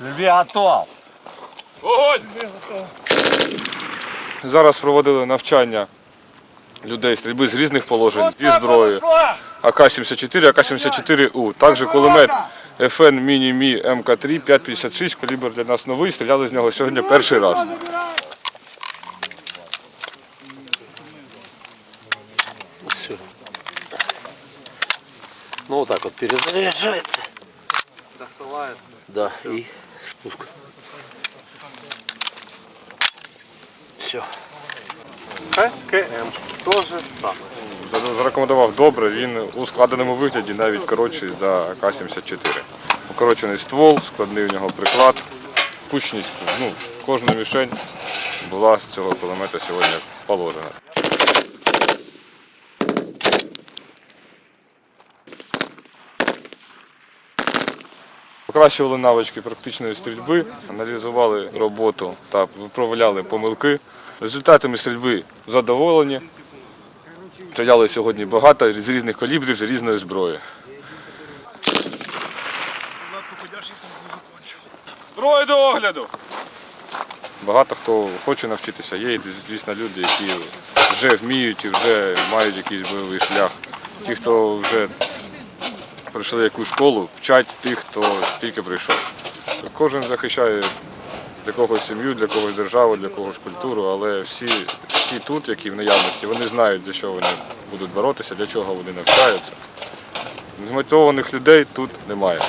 Любі готов. Огонь! Зараз проводили навчання людей стрільби з різних положень, зі зброєю. АК-74, АК-74У. Також кулемет FN Міні-Мі МК-3 5,56, калібр для нас новий, стріляли з нього сьогодні перший раз. Все. Ну вот так вот перезаряжается. Досылается. Да, и спуск. Все. КМ. Тоже саме. За- Зарекомендував добре, він у складеному вигляді навіть коротший за АК-74. Укорочений ствол, складний у нього приклад, кучність, ну, кожна мішень була з цього кулемета сьогодні положена. Покращували навички практичної стрільби, аналізували роботу та виправляли помилки. Результатами стрільби задоволені. Стріляли сьогодні багато з різних калібрів, з різної зброї. Зброю до огляду! Багато хто хоче навчитися. Є, звісно, люди, які вже вміють і вже мають якийсь бойовий шлях. Ті, хто вже пройшли якусь школу, вчать тих, хто тільки прийшов. Кожен захищає для когось сім'ю, для когось державу, для когось культуру, але всі, всі тут, які в наявності, вони знають, за що вони будуть боротися, для чого вони навчаються. Змотивованих людей тут немає.